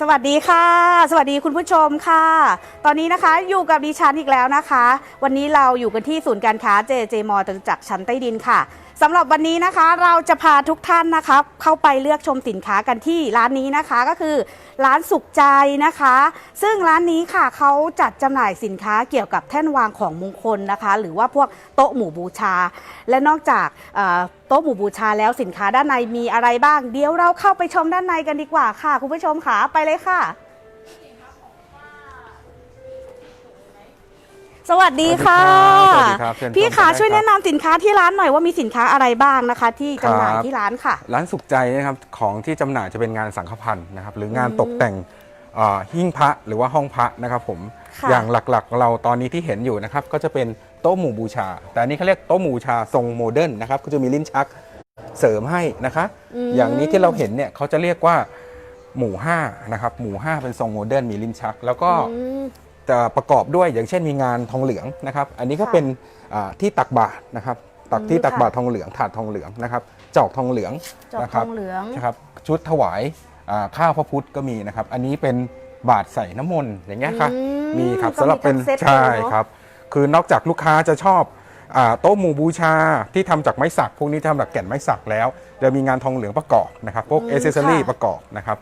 สวัสดีค่ะ สวัสดีคุณผู้ชมค่ะ ตอนนี้นะคะอยู่กับดิฉันอีกแล้วนะคะ วันนี้เราอยู่กันที่ศูนย์การค้า JJ m จตุจักรชั้นใต้ดินค่ะ สำหรับวันนี้นะคะเราจะพาทุกท่านนะคะเข้าไปเลือกชมสินค้ากันที่ร้านนี้นะคะก็คือร้านสุขใจนะคะ ซึ่งร้านนี้ค่ะเขาจัดจำหน่ายสินค้าเกี่ยวกับแท่นวางของมงคลนะคะ หรือว่าพวกโต๊ะหมู่บูชา และนอกจากโต๊ะหมู่บูชาแล้วสินค้าด้านในมีอะไรบ้าง เดี๋ยวเราเข้าไปชมด้านในกันดีกว่าค่ะ คุณผู้ชมค่ะไปเลยค่ะ สวัสดีค่ะ สวัสดีครับเชิญชมพี่ขาได้ครับ ช่วยแนะนำสินค้าที่ร้านหน่อยว่ามีสินค้าอะไรบ้างนะคะ ที่จำหน่ายครับ ที่ร้านค่ะ ร้านสุขใจนะครับของที่จำหน่ายจะเป็นงานสังฆพันธ์นะครับหรืองานตกแต่งเอ่อหิ้งพระหรือว่าห้องพระนะครับผมค่ะ อย่างหลักๆ เราตอนนี้ที่เห็นอยู่นะครับก็จะเป็นโต๊ะหมู่บูชา แต่อันนี้เขาเรียกโต๊ะหมู่บูชาทรงโมเดิร์นนะครับก็จะมีลิ้นชักเสริมให้นะคะ อย่างนี้ที่เราเห็นเนี่ยเขาจะเรียกว่าหมู่ห้านะครับหมู่ห้าเป็นทรงโมเดิร์นมีลิ้นชัก แล้วก็อืมจะ ประกอบด้วยอย่างเช่นมีงานทองเหลืองนะครับ อันนี้ก็ค่ะเป็นอ่าที่ตักบาตรนะครับ ตักอืมที่ตักค่ะบาตรทองเหลือง ถาดทองเหลืองนะครับจอกทองเหลืองจอกนะครัทองเหลือง นะครับ ชุดถวายอ่าข้าวพระพุทธก็มีนะครับ อันนี้เป็นบาตรใส่น้ำมนต์อย่างเงี้ยครับอืมมีครับก็มีสำหรับเป็นทั้งเซ็ตเลยใช่เนอะ ครับ คือนอกจากลูกค้าจะชอบอ่าโต๊ะหมู่บูชาที่ทำจากไม้สัก พวกนี้ทำจากแก่นไม้สักแล้ว จะมีงานทองเหลืองประกอบนะครับ พวกอืมเอเซสซอรี่ค่ะประกอบนะครับ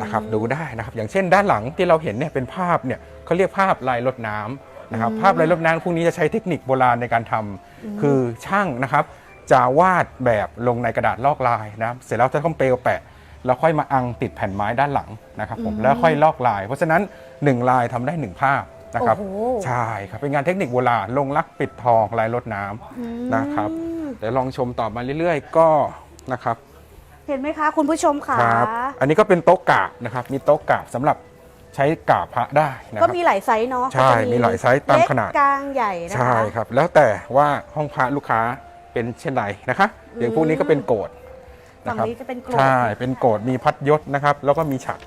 นะครับดูได้นะครับ อย่างเช่นด้านหลังที่เราเห็นเนี่ยเป็นภาพเนี่ยเขาเรียกภาพลายรดน้ำนะครับภาพลายรดน้ำพวกนี้จะใช้เทคนิคโบราณในการทำคือช่างนะครับ จะวาดแบบลงในกระดาษลอกลายนะครับเสร็จแล้วจะต้องเปลวแปะแล้วค่อยมาอังติดแผ่นไม้ด้านหลังนะครับผมแล้วค่อยลอกลาย เพราะฉะนั้นหนึ่งลายทำได้หนึ่งภาพนะครับโอ้โหใช่ครับเป็นงานเทคนิคโบราณลงลักปิดทองลายรดน้ำนะครับเดี๋ยวลองชมต่อมาเรื่อย ๆ ก็นะครับ เห็นไหมคะคุณผู้ชมค่ะครับอันนี้ก็เป็นโต๊ะกราบนะครับ มีโต๊ะกราบสำหรับใช้กราบพระได้นะคก็รับมีหลายไซส์เนาะใช่ก็จะมีหลายไซส์ตามขนาดเล็กกลางใหญ่นะคะใช่ครับ แล้วแต่ว่าห้องพระลูกค้าเป็นเช่นไรนะคะอย่างพวกนี้ก็เป็นโกดฝั่นะงครับนี้จะเป็นโกรธใช่เป็นโกดมีพัดยศนะครับ แล้วก็มีฉัด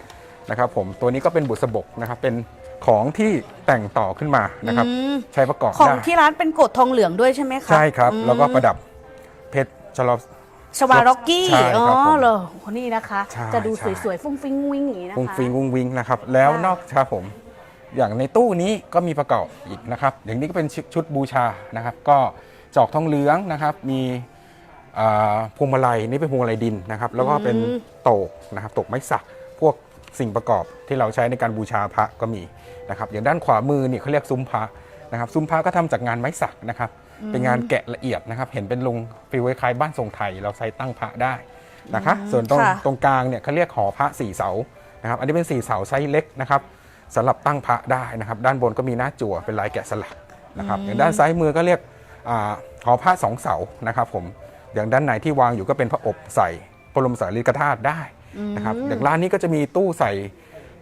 นะครับ ผมตัวนี้ก็เป็นบุษบกนะครับเป็นของที่แต่งต่อขึ้นมานะครับอืมใช้ประกอบของได้ที่ร้านเป็นโกดทองเหลืองด้วยใช่ไหมคะใช่ครับอืมแล้วก็ประดับเพชรชลอ ชวาร็อกกี้ใช่อ๋อครับผมเหรอโอ้นี่นะคะ ใช่จะดูใช่ สวยๆ ฟุ้งฟิ้งวิ้งอย่างนี้นะคะ วุ้งฟิงวุ้งวิงนะครับแล้วค่ะ นอกครับผม อย่างในตู้นี้ก็มีประกอบอีกนะครับ อย่างนี้ก็เป็นชุดชุดบูชานะครับ ก็จอกทองเหลืองนะครับ มีอ่าพวงมาลัยนี่เป็นพวงมาลัยดินนะครับ แล้วก็เป็นโตกนะครับโตกไม้สัก พวกสิ่งประกอบที่เราใช้ในการบูชาพระก็มีนะครับ อย่างด้านขวามือนี่เขาเรียกซุ้มพระ นะครับซุ้มพระก็ทำจากงานไม้สักนะครับ เป็นงานแกะละเอียดนะครับ เห็นเป็นลงฟิวคล้ายๆบ้านทรงไทย เราใช้ตั้งพระได้นะคะ ส่วนตรงค่ะตรงกลางเนี่ยเขาเรียกหอพระสี่เสานะครับ อันนี้เป็นสี่เสาไซส์เล็กนะครับสำหรับตั้งพระได้นะครับ ด้านบนก็มีหน้าจั่วเป็นลายแกะสลักนะครับอย่างด้านซ้ายมือก็เรียกอาหอพระสองเสานะครับผมอย่างด้านในที่วางอยู่ก็เป็นพระอบใส่พระบรมสารีริกธาตุได้นะครับอย่างร้านนี้ก็จะมีตู้ใส่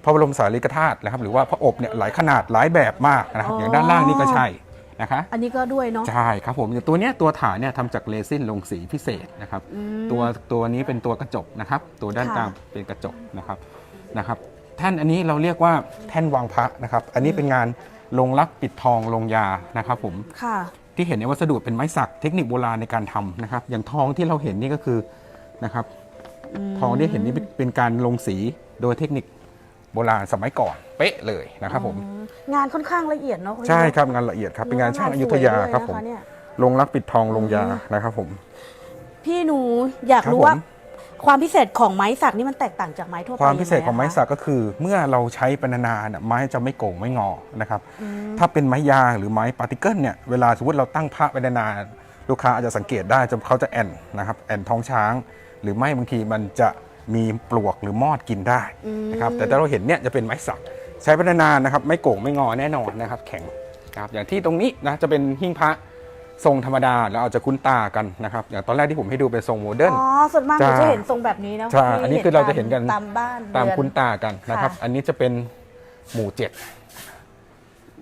พระบรมสารีริกธาตุนะครับหรือว่าพระอบเนี่ยหลายขนาดหลายแบบมากนะครับอย่างด้านล่างนี่ก็ใช่นะคะอันนี้ก็ด้วยเนาะใช่ครับผมอย่างตัวเนี้ยตัวฐานเนี่ยทำจากเรซินลงสีพิเศษนะครับตัวตัวนี้เป็นตัวกระจกนะครับตัวด้านค่ะกลางเป็นกระจกนะครับนะครับแท่นอันนี้เราเรียกว่าแท่นวางพระนะครับอันนี้เป็นงานลงลักปิดทองลงยานะครับผมค่ะที่เห็นในวัสดุเป็นไม้สักเทคนิคโบราณในการทำนะครับ อย่างทองที่เราเห็นนี่ก็คือนะครับทองที่เห็นนี่เป็นการลงสีโดยเทคนิค โบราณสมัยก่อนเป๊ะเลยนะครับผมงานค่อนข้างละเอียดเนาะณใช่ครับงานละเอียดครับเป็นงานช่างอยุธยาครับผมสวด้วยนะะเนี่ยลงรักปิดทองลงยานะครับผม พี่หนูอยากครับรู้ผมว่าความพิเศษของไม้สักนี่มันแตกต่างจากไม้ทั่วไปความพิเศษของไม้ยัสักก็คือ เมื่อเราใช้ไปนานๆน่ะไม้จะไม่โก่งไม่งอนะครับ ถ้าเป็นไม้ยางหรือไม้ปาร์ติเกิลเนี่ยเวลาสมมติเราตั้งพระไปนานๆลูกค้าอาจจะสังเกตได้จะเขาจะแอนนะครับแอนท้องช้าง หรือไม่บางทีมันจะ มีปลวกหรือมอดกินได้นะครับแต่ถ้าเราเห็นเนี่ยจะเป็นไม้สักใช้ไปนานๆนะครับไม่โก่งไม่งอแน่นอนนะครับ แข็งครับอย่างที่ตรงนี้นะจะเป็นหิ้งพระทรงธรรมดาแล้วอาจจะคุ้นตากันนะครับอย่างตอนแรกที่ผมให้ดูเป็นทรงโมเดิร์นอ๋อส่วนมากเราจ้าจะเห็นทรงแบบนี้นะใช่ที่อันนี้คือเราจะเห็นกันตามบ้านตามเรือนคุ้นตากันนะครับค่ะอันนี้จะเป็นหมู่เจ็ด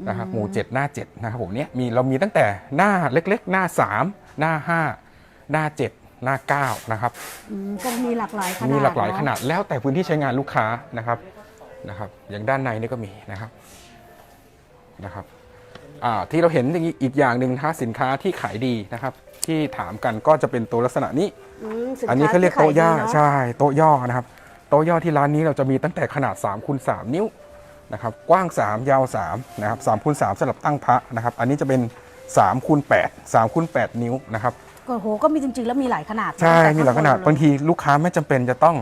นะครับหมู่เจ็ดหน้าเจ็ดนะครับผมเนี่ยมีเรามีตั้งแต่หน้าเล็กๆ หน้าสามหน้าห้าหน้าเจ็ด หน้าเก้านะครับอืมก็มีหลากหลายขนาดมีหลากหลายเอะขนาดแล้วแต่พื้นที่ใช้งานลูกค้านะครับนะครับอย่างด้านในนี่ก็มีนะครับนะครับอ่าที่เราเห็นอีกอย่างหนึ่งนะสินค้าที่ขายดีนะครับทที่ถามกันก็จะเป็นตัวลักษณะนี้อืมสินค้อันนี้เขาเรียกโต๊ะย่าที่ขดีเนอะใช่โต๊ะย่อนะครับโต๊ะย่อที่ร้านนี้เราจะมีตั้งแต่ขนาด3คูณ3นิ้วนะครับกว้าง 3 ยาว3นะครับ3คูณ3สำหรับตั้งพระนะครับ อันนี้จะเป็น3คูณ8 3คูณ8นิ้วนะครับ โอ้โหก็มีจริงๆ แล้วมีหลายขนาดนะใช่แต่มีหลายขนาดข้บางทีลูกค้าไม่จำเป็นจะต้อง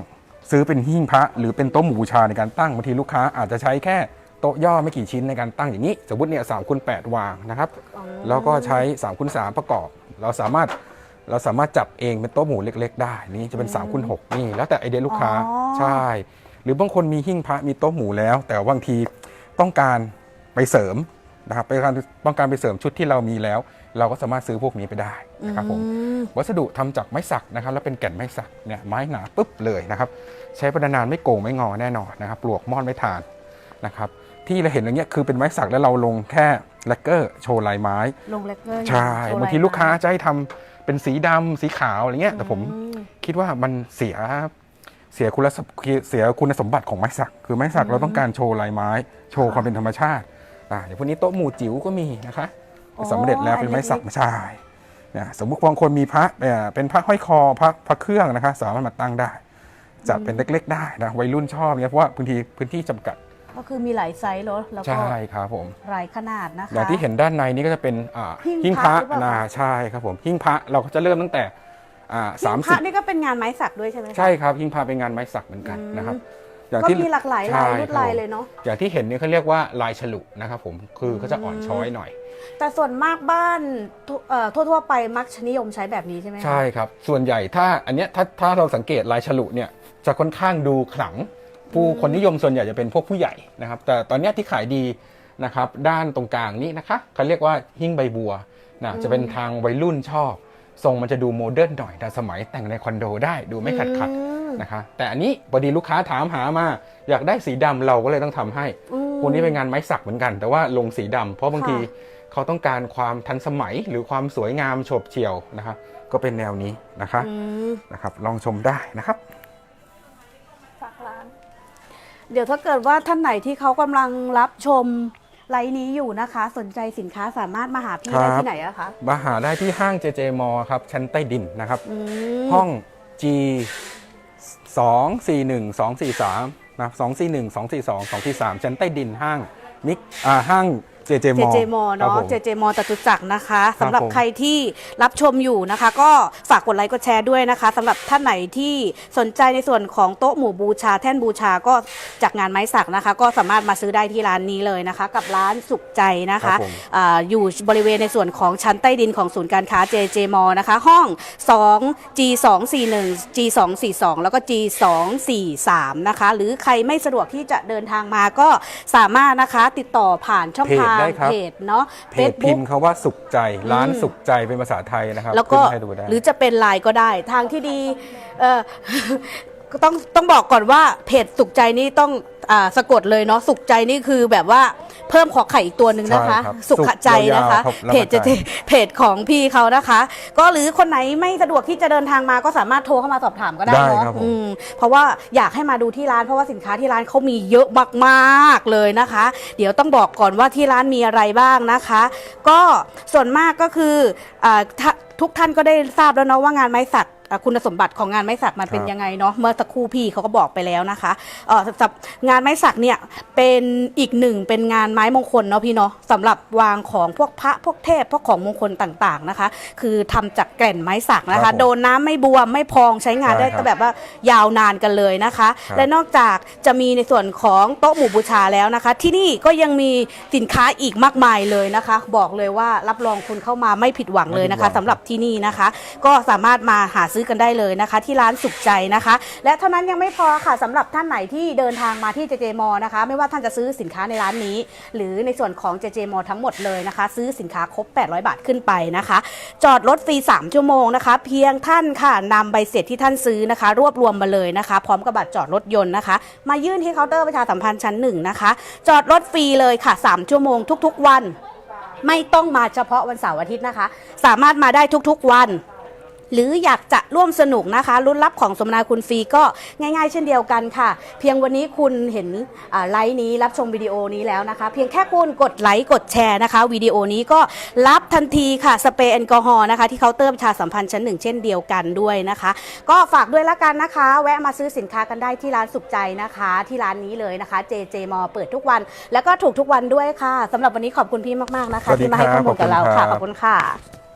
ซื้อเป็นหิ้งพระ หรือเป็นโต๊ะหมู่บูชาในการตั้งบางทีลูกค้าอาจจะใช้แค่โต๊ะย่อไม่กี่ชิ้นในการตั้งอย่างนี้ สมมติเนี่ยสามคูณแปดวางนะครับอ๋อแล้วก็ใช้3คูณ3ประกอบ เราสามารถเราสามารถจับเองเป็นโต๊ะหมูเล็ก ๆ ได้นี่จะเป็น3คูณ6นี่แล้วแต่ไอเดียลูกค้าอ๋อ ใช่ หรือบางคนมีหิ้งพระมีโต๊ะหมูแล้ว แต่บางทีต้องการไปเสริมนะครับไปการต้องการไปเสริมชุดที่เรามีแล้ว เราก็สามารถซื้อพวกนี้ไปได้นะครับผมอืมวัสดุทำจากไม้สักนะครับ แล้วเป็นแก่นไม้สักเนี่ยไม้หนาปุ๊บเลยนะครับใช้ไปนานๆไม่โก่งไม่งอแน่นอนนะครับปลวกมอดไม่ทานนะครับที่เราเห็นอย่างเงี้ยคือเป็นไม้สักแล้วเราลงแค่แลกเกอร์โชว์ลายไม้ลงเล็กเลยใช่บางทีลูกค้าจะให้ทำเป็นสีดำสีขาวอะไรเงี้ยแต่ผมอืมคิดว่ามันเสียเสียคุณสมเสียคุณสมบัติของไม้สัก คือไม้สักเราต้องการโชว์ลายไม้ โชว์ความเป็นธรรมชาติอ่าอย่างพวกนี้โต๊ะหมู่จิ๋วก็มีนะคะอ๋อ สำเร็จแล้วเป็นไม้สักอันเล็กใช่เนี่ยสมมติบางคนมีพระเอ่อเป็นพระห้อยคอพระพระเครื่องนะคะสามารถมาตั้งได้ จัดเป็นเล็ก ๆ ได้นะวัยรุ่นชอบเนี่ยเพราะว่าพื้นที่พื้นที่จำกัด ก็คือมีหลายไซส์เนอะแล้วก็ใช่ครับผมหลายขนาดนะคะอย่างที่เห็นด้านในนี้ก็จะเป็นอ่าหิ้งหิ้งพพระระหรือเปล่านาคะใช่ครับผมหิ้งพระเราก็จะเริ่มตั้งแต่อ่าหิ้สางมพสิระบนี่ก็เป็นงานไม้สักด้วยใช่ไหมคะใช่ครับหิ้งพระเป็นงานไม้สักเหมือนกันอืมนะครับ อย่างก็ที่มีหลากหลายลายใช่ลวดลายเลยเนาะอย่างที่เห็นนี่เขาเรียกว่าลายฉลุนะครับผมคือเขาจะอ่อนช้อยหน่อย แต่ส่วนมากบ้านทั่วเอ่อทั่วๆไปมักจะนิยมใช้แบบนี้ใช่ไหมคะใช่ครับ ส่วนใหญ่ถ้าอันเนี้ยถ้าถ้าเราสังเกตลายฉลุเนี่ยจะค่อนข้างดูขลัง ผู้คนนิยมส่วนใหญ่จะเป็นพวกผู้ใหญ่นะครับ แต่ตอนเนี้ยที่ขายดีนะครับด้านตรงกลางนี้นะคะเขาเรียกว่าหิ้งใบบัวนะจะเป็นทางวัยรุ่นชอบทรงมันจะดูโมเดิร์นหน่อยแต่สมัยแต่งในคอนโดได้ดูไม่ขัดขัดอืมๆ นะคะ แต่อันนี้พอดีลูกค้าถามหามา อยากได้สีดำเราก็เลยต้องทำให้อืมพวกนี้เป็นงานไม้สักเหมือนกัน แต่ว่าลงสีดำเพราะบางทีค่ะเขาต้องการความทันสมัยหรือความสวยงามโฉบเฉี่ยวนะครับก็เป็นแนวนี้นะคะอืมนะครับ ลองชมได้นะครับฝากร้าน เดี๋ยวถ้าเกิดว่าท่านไหนที่เขากำลังรับชมไลฟ์นี้อยู่นะคะ สนใจสินค้าสามารถมาหาพี่ได้ครับที่ไหนอะคะมาหาได้ที่ห้าง JJ m ครับชั้นใต้ดินนะครับอืมห้อง G 2 4 1 2 4 3นะ2 4 1 2 4 2 2 4 3 ชั้นใต้ดินห้างมิกอ่าห้าง เจ m เจมอครัเนาะบผมเจเจมอจตุจักรนะคะครับสำหรับผมใครที่รับชมอยู่นะคะ ก็ฝากกดไลค์กดแชร์ด้วยนะคะสำหรับท่านไหนที่สนใจในส่วนของโต๊ะหมู่บูชาแท่นบูชาก็จากงานไม้สักนะคะ ก็สามารถมาซื้อได้ที่ร้านนี้เลยนะคะ กับร้านสุขใจนะครัคะบผมอาอยู่บริเวณในส่วนของชั้นใต้ดินของศูนย์การค้า JJ m นะคะ ห้อง 2 G 2 4 1 G 2 4 2แล้วก็ G 2 4 3นะคะ หรือใครไม่สะดวกที่จะเดินทางมาก็สามารถนะคะติดต่อผ่านช่องเพจ ทางได้ครับ เพจเนาะเพจพิมพ์เขาว่าสุขใจ ร้านสุขใจเป็นภาษาไทยนะครับแล้วก็ขึ้นให้ดูได้หรือจะเป็นไลน์ก็ได้ ทางที่ดีเออก็ต้องต้องบอกก่อนว่าเพจสุขใจนี่ต้อง อ่าสะกดเลยเนาะสุขใจนี่คือแบบว่าเพิ่มขอไข่อีกตัวหนึ่งนะคะ ใช่ครับสุขใจนะคะ สุขยาวๆครับแล้วเพจจะก็ใจเพจของพี่เขานะคะ ก็หรือคนไหนไม่สะดวกที่จะเดินทางมาก็สามารถโทรเข้ามาสอบถามก็ได้ได้เนาะครับผม อืมเพราะว่าอยากให้มาดูที่ร้านเพราะว่าสินค้าที่ร้านเขามีเยอะมากๆเลยนะคะ เดี๋ยวต้องบอกก่อนว่าที่ร้านมีอะไรบ้างนะคะ ก็ส่วนมากก็คืออาถ้าทุกท่านก็ได้ทราบแล้วเนาะว่างานไม้สัก อะคุณสมบัติของงานไม้สักมันเป็นครับยังไงเนาะเมื่อสักครู่พี่เขาก็บอกไปแล้วนะคะเอ่อสำหรับงานไม้สักเนี่ยเป็นอีกหนึ่งเป็นงานไม้มงคลเนาะพี่เนาะสำหรับวางของพวกพระพวกเทพพวกของมงคลต่างๆนะคะ คือทำจากแก่นไม้สักนะครัคะ บผมโดนน้ำไม่บวมไม่พองใช้งานได้ใช่ครับแบบว่ายาวนานกันเลยนะคะ ครับ และนอกจากจะมีในส่วนของโต๊ะหมู่บูชาแล้วนะคะ ที่นี่ก็ยังมีสินค้าอีกมากมายเลยนะคะ บอกเลยว่ารับรองคุณเข้ามาไม่ผิดหวังเลยนะคะไม่ผิดหวังสำหรับที่นี่นะคะ ก็สามารถมาหาซื้อื้อกันได้เลยนะคะ ที่ร้านสุขใจนะคะ และเท่านั้นยังไม่พอค่ะสำหรับท่านไหนที่เดินทางมาที่เจเจมอนะคะ ไม่ว่าท่านจะซื้อสินค้าในร้านนี้ หรือในส่วนของเจเจมอทั้งหมดเลยนะคะ ซื้อสินค้าครบ 800 บาทขึ้นไปนะคะ จอดรถฟรี 3 ชั่วโมงนะคะ เพียงท่านค่ะนำใบเสร็จที่ท่านซื้อนะคะ รวบรวมมาเลยนะคะ พร้อมกับบัตรจอดรถยนต์นะคะ มายื่นที่เคาน์เตอร์ประชาสัมพันธ์ชั้นหนึ่งนะคะ จอดรถฟรีเลยค่ะ 3 ชั่วโมงทุก ๆ วัน ไม่ต้องมาเฉพาะวันเสาร์อาทิตย์นะคะ สามารถมาได้ทุกๆวัน หรืออยากจะร่วมสนุกนะคะรุ่นรับของสมนาคุณฟรีก็ง่าย ๆ เช่นเดียวกันค่ะ เพียงวันนี้คุณเห็นอ่าไลฟ์นี้รับชมวิดีโอนี้แล้วนะคะ เพียงแค่คุณกดไลค์กดแชร์นะคะวิดีโอนี้ก็รับทันทีค่ะสเปรย์แอลกอฮอล์นะคะที่เคาน์เตอร์ประชาสัมพันธ์ชั้นหนึ่งเช่นเดียวกันด้วยนะคะ ก็ฝากด้วยละกันนะคะ แวะมาซื้อสินค้ากันได้ที่ร้านสุขใจนะคะ ที่ร้านนี้เลยนะคะ JJ m a l l เปิดทุกวัน แล้วก็ถูกทุกวันด้วยค่ะสำหรับวันนี้ขอบคุณพี่มากๆนะคะสวัสดีที่มาให้ครัข้อบมูลกับเราขอบคุณค่ะครับขอบคุณค่ะ